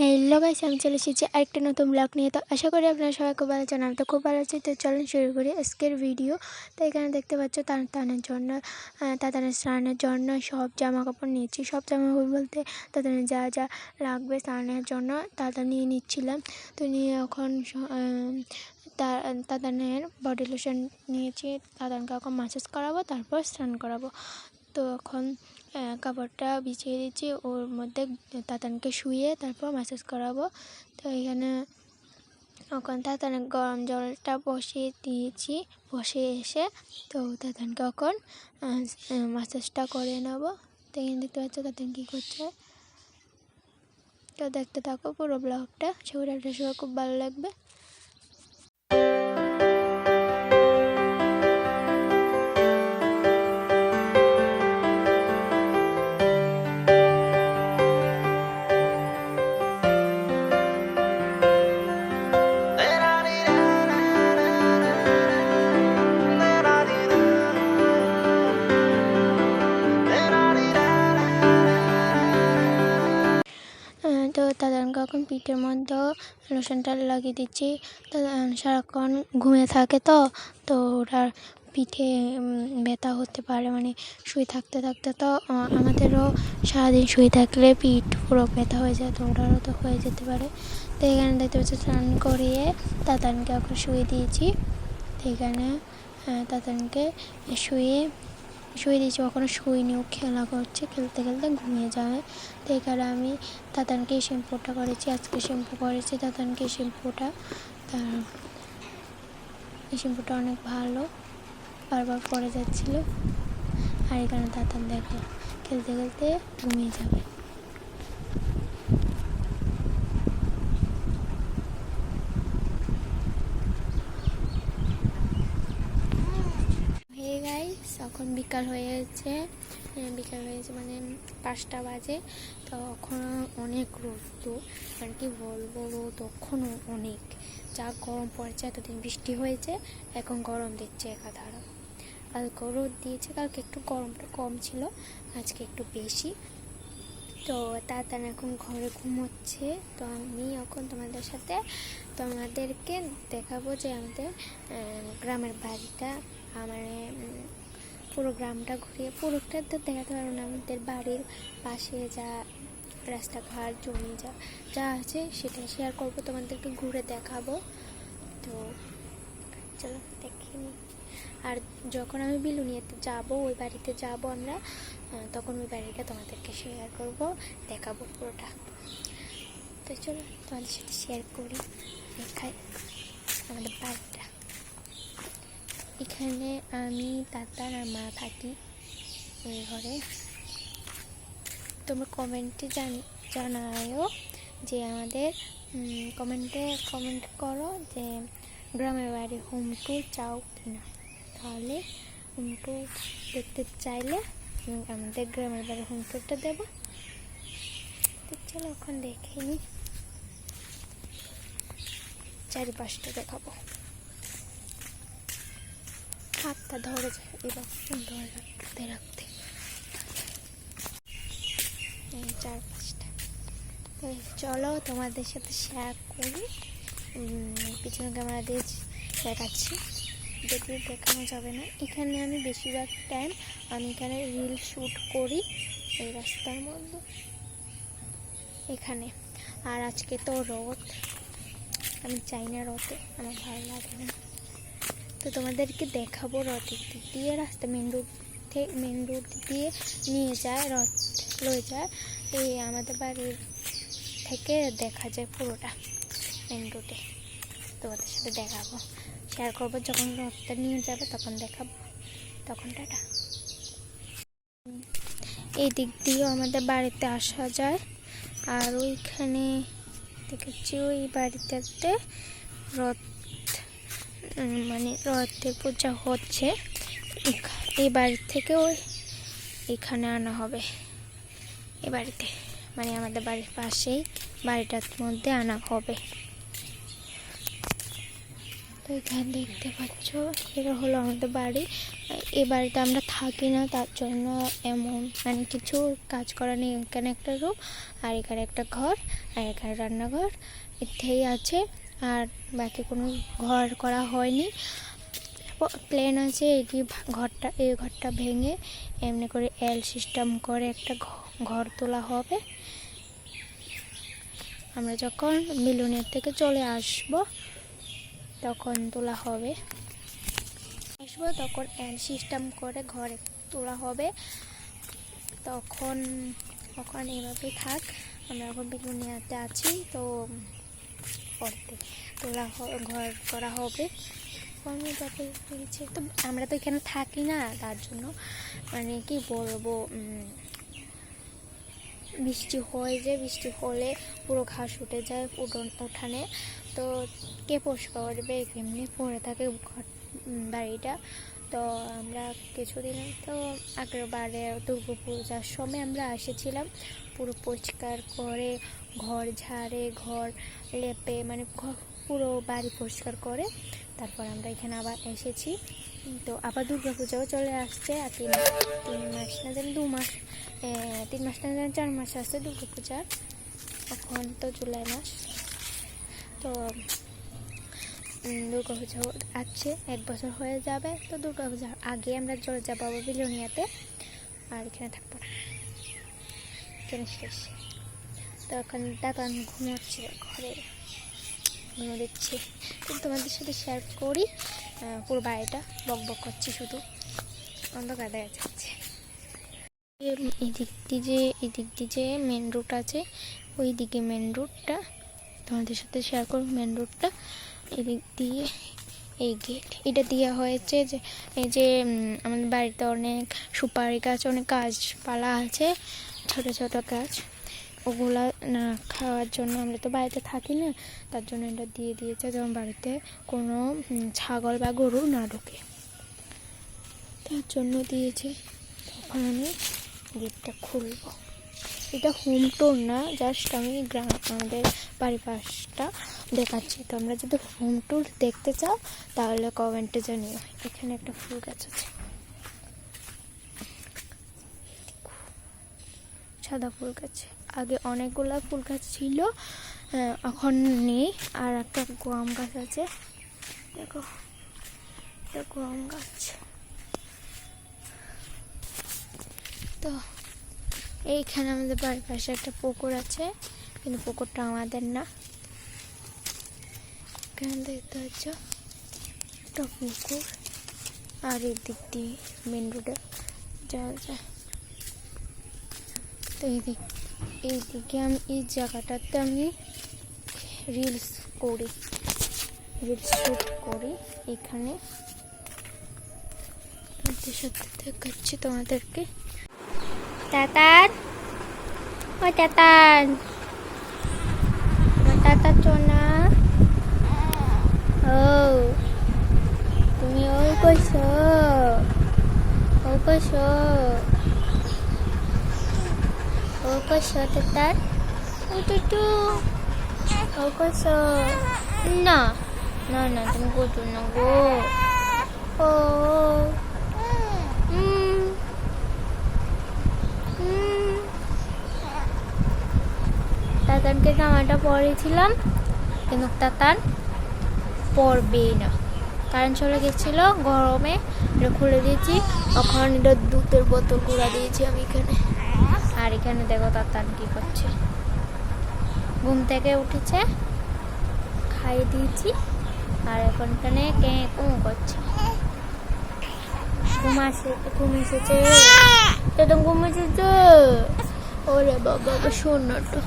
Hello guys আমি চলে এসেছি আরেকটা নতুন ব্লগ নিয়ে। তো আশা করি আপনারা সবাই খুব ভালো আছেন আমি তো খুব ভালো আছি। তো চলুন শুরু করি আজকের ভিডিও তো এখানে দেখতে পাচ্ছ তার টানের জন্য তাতানের স্নানের জন্য সব জামা কাপড় নিয়েছি। সব জামা কাপড় বলতে তাতানের যা যা লাগবে স্নানের জন্য তাতা নিয়ে নিচ্ছিলাম। তো নিয়ে এখন তাতানের বডি লোশন নিয়েছি। তাতানকে এখন মাসাজ করাবো, তারপর স্নান করাবো। তো এখন কাপড়টা বিছিয়ে দিচ্ছি। ওর মধ্যে তাতানকে শুয়ে তারপর ম্যাসাজ করাবো। তো এখানে এখন তাতানের গরম জলটা বসিয়ে দিয়েছি। বসে এসে তো তাতানকে এখন ম্যাসাজটা করে নেব। তো এখানে দেখতে পাচ্ছ তাতান কী করছে। তো দেখতে থাকো পুরো ব্লগটা সবাই খুব ভালো লাগবে। পিঠের মধ্যেও লোশনটা লাগিয়ে দিচ্ছি। তো সারাক্ষণ ঘুমিয়ে থাকে তো তো ওটার পিঠে ব্যথা হতে পারে মানে শুয়ে থাকতে থাকতে তো আমাদেরও সারাদিন শুয়ে থাকলে পিঠ পুরো ব্যথা হয়ে যায়, তো ওটারও তো হয়ে যেতে পারে। তো এখানে দেখতে পাচ্ছি, স্নান করিয়ে তাতানকে এখন শুয়ে দিয়েছি। তো এখানে তাতানকে শুয়ে শুয়ে দিয়েছি ওখানে শুইনি ও খেলা করছে, খেলতে খেলতে ঘুমিয়ে যাবে তো এখানে আমি দাদানকে শ্যাম্পুটা করেছি, আজকে শ্যাম্পু করেছি দাদানকে শ্যাম্পুটা। তার এই শ্যাম্পুটা অনেক ভালো, বারবার পরে যাচ্ছিল। আর এখানে দাদান দেখো, খেলতে খেলতে ঘুমিয়ে যাবে হে গাইস এখন বিকাল হয়েছে বিকাল হয়েছে মানে পাঁচটা বাজে। তো এখনও অনেক রোদ আর কি বলব রোদ এখনও অনেক। যা গরম পড়েছে, এতদিন বৃষ্টি হয়েছে, এখন গরম দিচ্ছে একাধারে। কালকে রোদ দিয়েছে, কালকে একটু গরমটা কম ছিল, আজকে একটু বেশি। তো তাতান এখন ঘরে ঘুমোচ্ছে, তো আমি এখন তোমাদের সাথে তোমাদেরকে দেখাবো যে আমাদের গ্রামের বাড়িটা, আমার পুরো গ্রামটা ঘুরিয়ে, পুরোটা তো দেখাতে পারব না। আমাদের বাড়ির পাশে যা রাস্তাঘাট, জমি যা যা আছে সেটা শেয়ার করব, তোমাদেরকে ঘুরে দেখাবো। তো চলো, দেখে আর যখন আমি বিলুনিয়াতে যাব, ওই বাড়িতে যাব আমরা তখন ওই বাড়িটা তোমাদেরকে শেয়ার করব, দেখাবো পুরোটা। তো চলো, তোমাদের সাথে শেয়ার করি। দেখাই আমাদের বাড়িটা। এখানে আমি তাতার আর মা থাকি এই ঘরে। তোমরা কমেন্টে জান, জানায়ও যে আমাদের কমেন্টে কমেন্ট করো যে গ্রামের বাড়ি হোম ট্যুর চাও কিনা। তাহলে হোম ট্যুর দেখতে চাইলে আমাদের গ্রামের বাড়ি হোম ট্যুরটা দেবো। চলো এখন দেখে নিই চারিপাশটা দেখাবো। হাতটা ধরে যায় এবার ধরে রাখতে রাখতে। এই পাঁচটা চলো তোমাদের সাথে শেয়ার করি। পিছনে ক্যামেরা দিয়ে দেখাচ্ছি। যদিও দেখানো যাবে না। এখানে আমি বেশিরভাগ টাইম আমি এখানে রিল শ্যুট করি। এই রাস্তার মধ্যে। এখানে। আর আজকে তো রোদ আমি চাই না রথে। আমার ভালো লাগে না। তো তোমাদেরকে দেখাবো রথের দিয়ে, রাস্তা মেন রোড থেকে মেন রোড দিয়ে নিয়ে যায়, রথ লয়ে যায়। এই আমাদের বাড়ির থেকে দেখা যায় পুরোটা মেন রোডে তোমাদের সাথে দেখাবো। শেয়ার করব, যখন রথটা নিয়ে যাবে তখন দেখাবো। তখন টাটা। এই দিক দিয়েও আমাদের বাড়িতে আসা যায়। আর ওইখানে দেখেছি ওই বাড়িটাতে রথ মানে রথের পূজা হচ্ছে। এই বাড়ি থেকে ওই এখানে আনা হবে। এই বাড়িতে মানে আমাদের বাড়ির পাশেই বাড়িটার মধ্যে আনা হবে। তো এখানে দেখতে পাচ্ছ, এটা হলো আমাদের বাড়ি। এ বাড়িতে আমরা থাকি না, তার জন্য এমন মানে কিছু কাজ করা নেই। এখানে একটা রুম, আর এখানে একটা ঘর, আর এখানে রান্নাঘর। এতেই আছে আর বাকি কোনো ঘর করা হয়নি। প্লেন আছে এটি ঘরটা, এই ঘরটা ভেঙে এমনি করে এল সিস্টেম করে একটা ঘর তোলা হবে। আমরা যখন মিলনের থেকে চলে আসব, তখন তোলা হবে। আসব, তখন এল সিস্টেম করে ঘরে তোলা হবে। তখন তখন এভাবেই থাক। আমরা এখন বিলুনিয়াতে আছি, তো পড়তে। তোলা ঘর করা হবে। তো আমরা তো এখানে থাকি না, তার জন্য মানে কি বলব বৃষ্টি হয় যে বৃষ্টি হলে পুরো ঘাস উঠে যায় উঠোন, উঠানে। তো কে পরিষ্কার করবে এমনি পড়ে থাকে ঘর বাড়িটা। তো আমরা কিছুদিন, তো আগের বারে দুর্গা পূজার সময় আমরা এসেছিলাম। পুরো পরিষ্কার করে ঘর ঝাড়ে, ঘর লেপে মানে পুরো বাড়ি পরিষ্কার করে। তারপর আমরা এখানে আবার এসেছি। তো আবার দুর্গা পূজাও চলে আসছে আর তিন তিন মাস না জানি, দু মাস তিন মাস না জানি, চার মাস আসছে দুর্গা পূজার এখন তো জুলাই মাস। তো দুর্গা পূজা আছে, এক বছর হয়ে যাবে। তো দুর্গা পূজার আগে আমরা চলে যাব বিলোনিয়াতে। আর এখানে থাকব এখানে শেষ? তো এখন দাদা ঘুমাচ্ছে ঘরে। ঘুমো দিচ্ছি তোমাদের সাথে শেয়ার করি পুরো বাড়িটা বক বক করছি শুধু। অন্ধকার দেখা যাচ্ছে। এই দিয়ে যে, এই দিয়ে যে মেন রুট আছে ওই দিকে মেন রুটটা তোমাদের সাথে শেয়ার করব। মেন রুটটা এদিক দিয়ে এই গেট এটা দেওয়া হয়েছে যে, এই যে আমাদের বাড়িতে অনেক সুপারি গাছ, অনেক গাছপালা আছে, ছোট ছোট গাছ। ওগুলা, না, খাওয়ার জন্য আমরা তো বাড়িতে থাকি না, তার জন্য এটা দিয়ে দিয়েছে যেমন বাড়িতে কোনো ছাগল বা গরু না ঢোকে। তার জন্য দিয়েছে। তখন আমি গেটটা খুলবো। এটা হোম টোর না জাস্ট আমি গ্রাম, আমাদের বাড়ি পাশটা দেখাচ্ছি তোমরা যদি হোম ট্যুর দেখতে চাও, তাহলে কমেন্টে জানিও। এখানে একটা ফুল গাছ আছে। সাদা ফুল গাছ। আগে অনেকগুলো ফুল গাছ ছিল এখন নেই। আর একটা গম গাছ আছে। দেখো এটা গম গাছ। তো, এইখানে আমাদের বাড়ির পাশে একটা পুকুর আছে, কিন্তু পুকুরটা আমাদের না। এখানে দেখতে পাচ্ছ একটা পুকুর, আর এই দিক দিয়ে মেন রোডে যাওয়া যায় তো এই দিক এইদিকে আমি, এই জায়গাটাতে আমি রিলস করি। রিলস শ্যুট করি এখানে। সাথে দেখাচ্ছি তোমাদেরকে। তাতার, ও তাতার। তাতার চোনা ও, তুমি ওই কইছো। ও কইছো। ও কইছো তাতার ও টুটু ও কইছো না না না, তুমি কইছো না গো। ও। তাতানকে জামাটা পরেছিলাম, কিন্তু তাতান পরবেই না। কারেন্ট চলে গেছিল গরমে, এটা খুলে দিয়েছি এখন এটা দুধের বোতল গুঁড়া দিয়েছি আমি এখানে। আর এখানে দেখো তাতান কি করছে। ঘুম থেকে উঠেছে, খাইয়ে দিয়েছি, আর এখন এখানে কে কুঁ করছে। ঘুম আসে, ঘুম এসেছে। ঘুম এসেছে, ওরে বাবা, শোন না তো